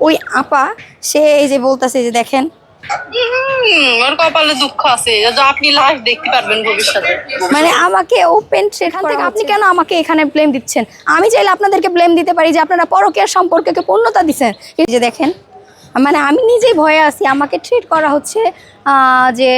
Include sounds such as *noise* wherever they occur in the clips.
ওই আপা সে এই যে বলতেছে যে দেখেন। ওর কপালে দুঃখ আছে। আপনি লাশ দেখতে পারবেন ভবিষ্যতে। মানে আমাকে ওপেন সেখান থেকে আপনি কেন আমাকে এখানে ব্লেম দিচ্ছেন? আমি চাইলে আপনাদেরকে ব্লেম দিতে পারি যে আপনারা সম্পর্ককে পূর্ণতা দিচ্ছেন এই যে দেখেন মানে আমি নিজেই ভয়ে আছি। আমাকে ট্রিট করা হচ্ছে যে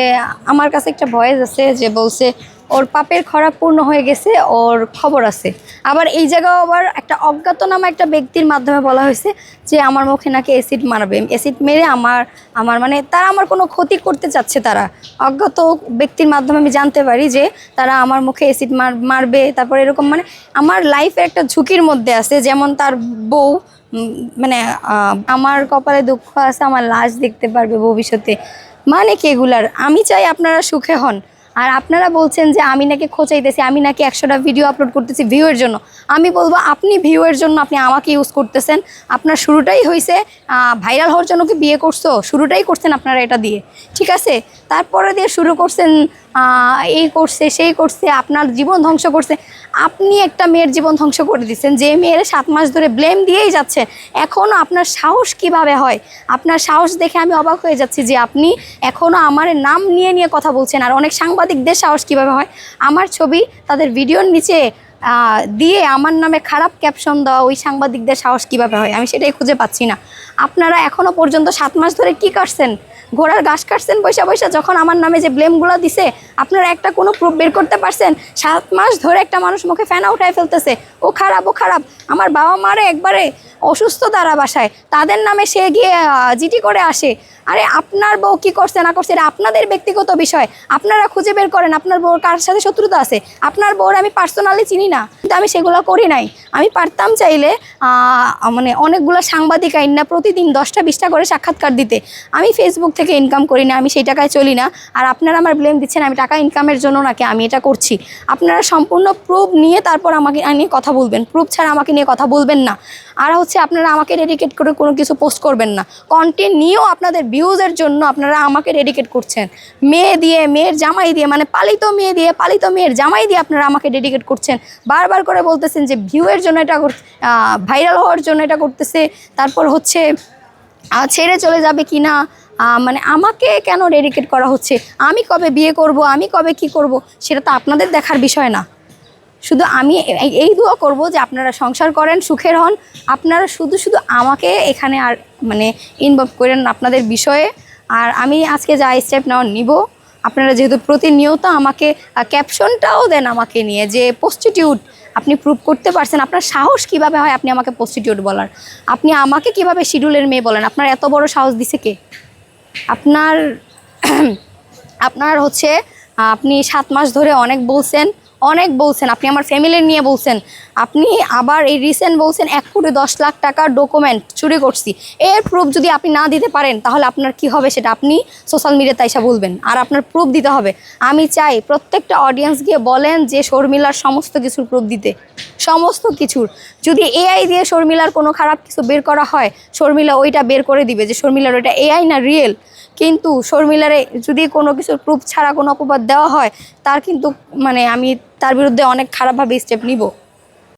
আমার কাছে একটা ভয়েস আছে যে বলছে ওর পাপের খরা পূর্ণ হয়ে গেছে, ওর খবর আছে। আবার এই জায়গাও আবার একটা অজ্ঞাতনামা একটা ব্যক্তির মাধ্যমে বলা হয়েছে যে আমার মুখে নাকি অ্যাসিড মারবে। অ্যাসিড মেরে আমার আমার মানে তারা আমার কোনো ক্ষতি করতে চাচ্ছে তারা। অজ্ঞাত ব্যক্তির মাধ্যমে আমি জানতে পারি যে তারা আমার মুখে অ্যাসিড মার, মারবে। তারপর এরকম মানে আমার লাইফের একটা ঝুঁকির মধ্যে আছে। যেমন তার বউ মানে আমার কপালে দুঃখ আছে, আমার লাশ দেখতে পারবে ভবিষ্যতে। মানে কি এগুলার? আমি চাই আপনারা সুখে হন। আর আপনারা বলছেন যে আমি নাকি খোঁচাইতেছি, আমি নাকি একশোটা ভিডিও আপলোড করতেছি ভিউয়ের জন্য। আমি বলব, আপনি ভিউয়ের জন্য আপনি আমাকে ইউজ করতেছেন। আপনার শুরুটাই হয়েছে ভাইরাল হওয়ার জন্য কি বিয়ে করছ? শুরুটাই করছেন আপনারা এটা দিয়ে। ঠিক আছে? তারপরে দিয়ে শুরু করছেন এই করছে, সেই করছে, আপনার জীবন ধ্বংস করছে। আপনি একটা মেয়ের জীবন ধ্বংস করে দিচ্ছেন যে মেয়ের সাত মাস ধরে ব্লেম দিয়েই যাচ্ছে। এখনও আপনার সাহস কীভাবে হয়? আপনার সাহস দেখে আমি অবাক হয়ে যাচ্ছি যে আপনি এখনও আমার নাম নিয়ে নিয়ে কথা বলছেন। আর অনেক সাংবাদিকদের সাহস কীভাবে হয়? আমার ছবি তাদের ভিডিওর নিচে দিয়ে আমার নামে খারাপ ক্যাপশন দেওয়া, ওই সাংবাদিকদের সাহস কীভাবে হয়? আমি সেটাই খুঁজে পাচ্ছি না। আপনারা এখনও পর্যন্ত সাত মাস ধরে কি কাটছেন ঘোড়ার গাছ কাটছেন পয়সা পয়সা যখন আমার নামে যে ব্লেমগুলো দিছে, আপনারা একটা কোনো প্রুফ বের করতে পারছেন? সাত মাস ধরে একটা মানুষ মুখে ফ্যানা উঠায় ফেলতেছে। ও খারাপ ও খারাপ। আমার বাবা মারে একবারে অসুস্থ তারা বাসায়, তাদের নামে সে গিয়ে জিটি করে আসে। আরে, আপনার বউ কি করছে, না করছে, এটা আপনাদের ব্যক্তিগত বিষয়। আপনারা খুঁজে বের করেন, আপনার বউর কার সাথে শত্রুতা আছে। আপনার বউর আমি পার্সোনালি চিনি না, কিন্তু আমি সেগুলো করি নাই। আমি পারতাম চাইলে মানে অনেকগুলো সাংবাদিক আইন না প্রতিদিন দশটা, বিশটা করে সাক্ষাৎকার দিতে। আমি ফেসবুক থেকে ইনকাম করি না, আমি সেই টাকায় চলি না। আর আপনারা আমার ব্লেম দিচ্ছেন, আমি টাকা ইনকামের জন্য নাকি আমি এটা করছি। আপনারা সম্পূর্ণ প্রুফ নিয়ে তারপর আমাকে নিয়ে কথা বলবেন। প্রুফ ছাড়া আমাকে নিয়ে কথা বলবেন না। আর হচ্ছে আপনারা আমাকে ডেডিকেট করে কোনো কিছু পোস্ট করবেন না। কন্টেন্ট নিয়েও আপনাদের ভিউজের জন্য আপনারা আমাকে ডেডিকেট করছেন। মেয়ে দিয়ে, মেয়ের জামাই দিয়ে মানে পালিত মেয়ে দিয়ে, পালিত মেয়ের জামাই দিয়ে আপনারা আমাকে ডেডিকেট করছেন। বারবার করে বলতেছেন যে ভিউয়ের জন্য এটা ভাইরাল হওয়ার জন্য এটা করতেছে। তারপর হচ্ছে ছেড়ে চলে যাবে কি না? মানে আমাকে কেন ডেডিকেট করা হচ্ছে? আমি কবে বিয়ে করব? আমি কবে কি করব? সেটা তো আপনাদের দেখার বিষয় না। শুধু আমি এই- দোয়া করব যে আপনারা সংসার করেন, সুখের হন। আপনারা শুধু শুধু আমাকে এখানে আর মানে ইনভলভ করেন আপনাদের বিষয়ে। আর আমি আজকে যা স্টেপ নেওয়ার নিব, আপনারা যেহেতু প্রতিনিয়ত আমাকে ক্যাপশনটাও দেন আমাকে নিয়ে যে প্রস্টিটিউট আপনি প্রুভ করতে পারছেন। আপনার সাহস কীভাবে হয় আপনি আমাকে প্রস্টিটিউট বলার? আপনি আমাকে কীভাবে শিডিউলের মেয়ে বলেন? আপনার এত বড় সাহস দিছে কে? আপনার *clears throat* আপনার হচ্ছে আপনি সাত মাস ধরে অনেক বলছেন। অনেক বলছেন, আপনি আমার ফ্যামিলির নিয়ে বলছেন, আপনি আবার এই রিসেন্ট বলছেন এক কোটি দশ লাখ টাকার ডকুমেন্ট চুরি করছি। এর প্রুফ যদি আপনি না দিতে পারেন, তাহলে আপনার কি হবে সেটা আপনি সোশ্যাল মিডিয়াতে এসে বলবেন। আর আপনার প্রুফ দিতে হবে। আমি চাই প্রত্যেকটা অডিয়েন্স গিয়ে বলেন যে শর্মিলার সমস্ত কিছুর প্রুফ দিতে। সমস্ত কিছুর। যদি এআই দিয়ে শর্মিলার কোনো খারাপ কিছু বের করা হয়, শর্মিলা ওইটা বের করে দিবে যে শর্মিলার ওইটা এআই না রিয়েল কিন্তু শর্মিলারে যদি কোনো কিছুর প্রুফ ছাড়া কোনো অপবাদ দেওয়া হয়, তার কিন্তু মানে আমি তার বিরুদ্ধে অনেক খারাপভাবে স্টেপ নিব।